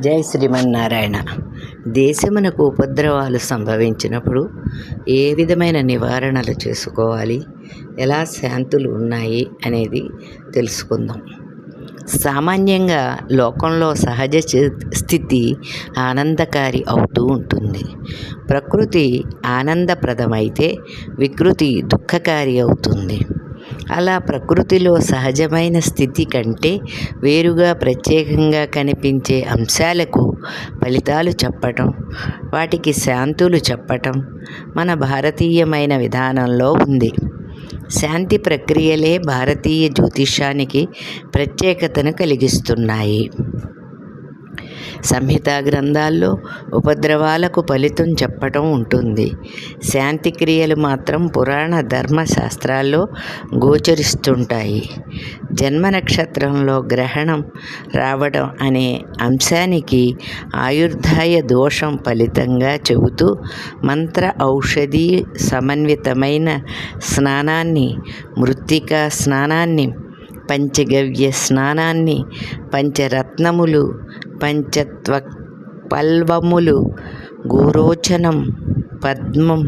జై శ్రీమన్నారాయణ. దేశమునకు ఉపద్రవాలు సంభవించినప్పుడు ఏ విధమైన నివారణలు చేసుకోవాలి? ఎలా శాంతులు ఉన్నాయి? అనేది తెలుసుకుందాం. సామాన్యంగా లోకంలో సహజ స్థితి ఆనందకారి అవుతూ ఉంటుంది. ప్రకృతి ఆనందప్రదమైతే వికృతి దుఃఖకారి అవుతుంది. అలా ప్రకృతిలో సహజమైన స్థితి కంటే వేరుగా ప్రత్యేకంగా కనిపించే అంశాలకు ఫలితాలు చెప్పటం వాటికి శాంతులు చెప్పటం మన భారతీయమైన విధానంలో ఉంది. శాంతి ప్రక్రియలే భారతీయ జ్యోతిష్యానికి ప్రత్యేకతను కలిగిస్తున్నాయి. సంహితా గ్రంథాల్లో ఉపద్రవాలకు ఫలితం చెప్పటం ఉంటుంది. శాంతి క్రియలు మాత్రం పురాణ ధర్మశాస్త్రాల్లో గోచరిస్తుంటాయి. జన్మ నక్షత్రంలో గ్రహణం రావడం అనే అంశానికి ఆయుర్దాయ దోషం ఫలితంగా చెబుతూ మంత్ర ఔషధి సమన్వితమైన స్నానాన్ని మృత్తికా స్నానాన్ని పంచగవ్య స్నానాన్ని పంచరత్నములు పంచత్వ పల్వములు గోరోచనం పద్మం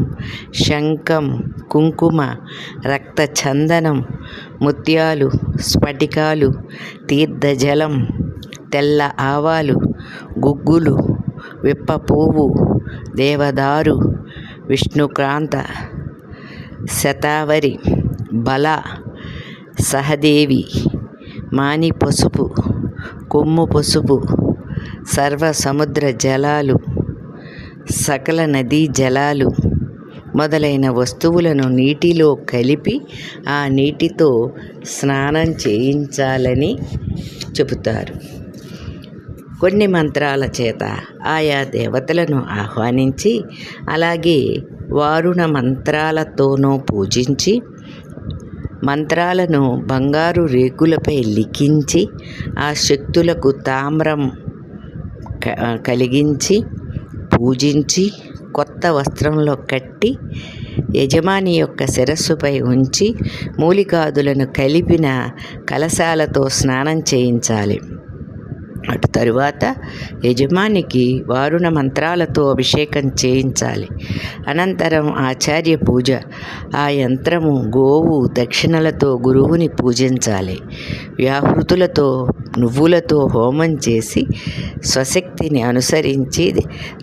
శంఖం కుంకుమ రక్తచందనం ముత్యాలు స్ఫటికాలు తీర్థజలం తెల్ల ఆవాలు గుగ్గులు విప్ప పువ్వు దేవదారు విష్ణుక్రాంత శతావరి బల సహదేవి మాని పసుపు కొమ్ము పసుపు సర్వ సముద్ర జలాలు సకల నదీ జలాలు మొదలైన వస్తువులను నీటిలో కలిపి ఆ నీటితో స్నానం చేయించాలని చెబుతారు. కొన్ని మంత్రాల చేత ఆయా దేవతలను ఆహ్వానించి అలాగే వారుణ మంత్రాలతోనూ పూజించి మంత్రాలను బంగారు రేకులపై లిఖించి ఆ శక్తులకు తామ్రం కలిగించి పూజించి కొత్త వస్త్రంలో కట్టి యజమాని యొక్క శిరస్సుపై ఉంచి మూలికాదులను కలిపిన కలశాలతో స్నానం చేయించాలి. అటు తరువాత యజమానికి వారుణ మంత్రాలతో అభిషేకం చేయించాలి. అనంతరం ఆచార్య పూజ ఆ యంత్రము గోవు దక్షిణలతో గురువుని పూజించాలి. వ్యాహృతులతో నువ్వులతో హోమం చేసి స్వశక్తిని అనుసరించి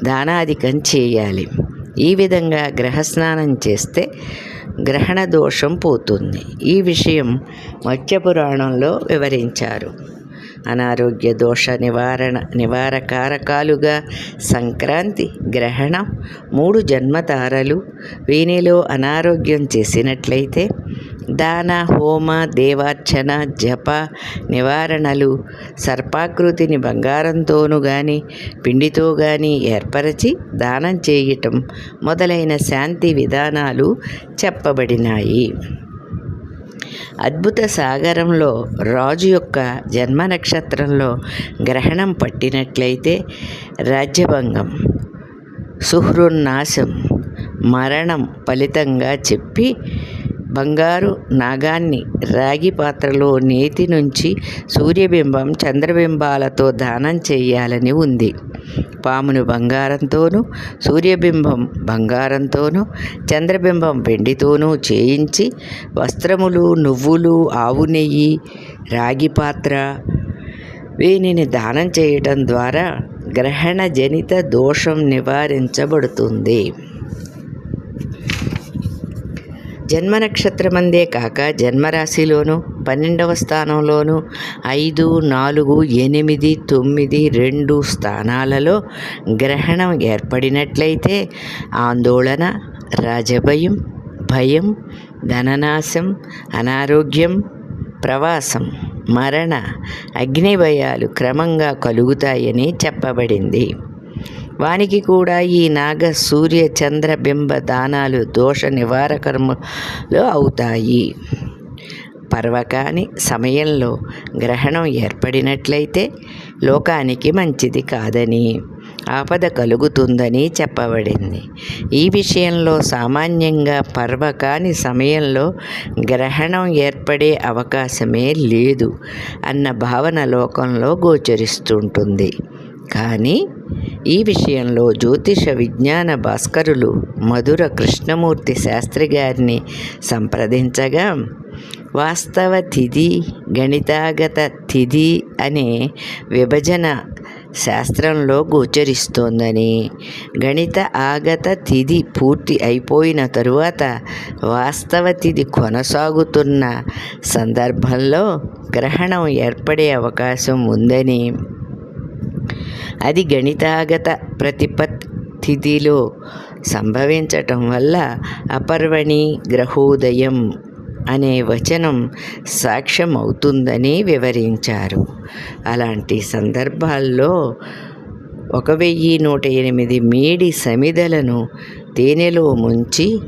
దానాధికం చేయాలి. ఈ విధంగా గ్రహస్నానం చేస్తే గ్రహణ దోషం పోతుంది. ఈ విషయం మత్స్యపురాణంలో వివరించారు. అనారోగ్య దోష నివారణ నివారకారకాలుగా సంక్రాంతి గ్రహణం మూడు జన్మతారలు వీనిలో అనారోగ్యం చేసినట్లయితే దాన హోమ దేవార్చన జప నివారణలు సర్పాకృతిని బంగారంతోనూ గాని పిండితో గాని ఏర్పరచి దానం చేయటం మొదలైన శాంతి విధానాలు చెప్పబడినాయి. అద్భుత సాగరంలో రాజు యొక్క జన్మ నక్షత్రంలో గ్రహణం పట్టినట్లయితే రాజ్యభంగం సుహృన్నాశం మరణం ఫలితంగా చెప్పి బంగారు నాగాన్ని రాగి పాత్రలో నేతి నుంచి సూర్యబింబం చంద్రబింబాలతో దానం చేయాలని ఉంది. పామును బంగారంతోనూ సూర్యబింబం బంగారంతోనూ చంద్రబింబం వెండితోనూ చేయించి వస్త్రములు నువ్వులు ఆవు నెయ్యి రాగి పాత్ర వీనిని దానం చేయటం ద్వారా గ్రహణ జనిత దోషం నివారించబడుతుంది. జన్మ నక్షత్రమందే కాక జన్మరాశిలోను పన్నెండవ స్థానంలోను ఐదు నాలుగు ఎనిమిది తొమ్మిది రెండు స్థానాలలో గ్రహణం ఏర్పడినట్లయితే ఆందోళన రాజభయం భయం ధననాశం అనారోగ్యం ప్రవాసం మరణ అగ్నిభయాలు క్రమంగా కలుగుతాయని చెప్పబడింది. వానికి కూడా ఈ నాగ సూర్య చంద్ర బింబ దానాలు దోష నివారకర్మలు అవుతాయి. పర్వకాని సమయంలో గ్రహణం ఏర్పడినట్లయితే లోకానికి మంచిది కాదని ఆపద కలుగుతుందని చెప్పబడింది. ఈ విషయంలో సామాన్యంగా పర్వకాని సమయంలో గ్రహణం ఏర్పడే అవకాశమే లేదు అన్న భావన లోకంలో గోచరిస్తుంటుంది. కానీ ఈ విషయంలో జ్యోతిష విజ్ఞాన భాస్కరులు మధుర కృష్ణమూర్తి శాస్త్రి గారిని సంప్రదించగా వాస్తవ తిథి గణితాగత తిథి అనే విభజన శాస్త్రంలో గోచరిస్తోందని గణిత ఆగత తిథి పూర్తి అయిపోయిన తరువాత వాస్తవ తిథి కొనసాగుతున్న సందర్భంలో గ్రహణం ఏర్పడే అవకాశం ఉందని అది గణితాగత ప్రతిపత్తిలో సంభవించటం వల్ల అపర్వణి గ్రహోదయం అనే వచనం సాక్ష్యం అవుతుందని వివరించారు. అలాంటి సందర్భాల్లో ఒక వెయ్యి నూట ఎనిమిది మేడి సమిదలను తేనెలో ముంచి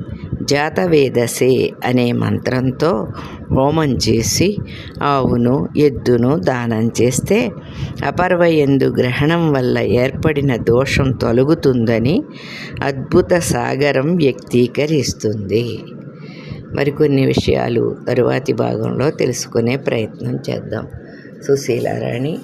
జాతవేదసే అనే మంత్రంతో హోమం చేసి ఆవును ఎద్దును దానం చేస్తే అపర్వయందు గ్రహణం వల్ల ఏర్పడిన దోషం తొలగుతుందని అద్భుత సాగరం వ్యక్తీకరిస్తుంది. మరికొన్ని విషయాలు తరువాతి భాగంలో తెలుసుకునే ప్రయత్నం చేద్దాం. సుశీలారాణి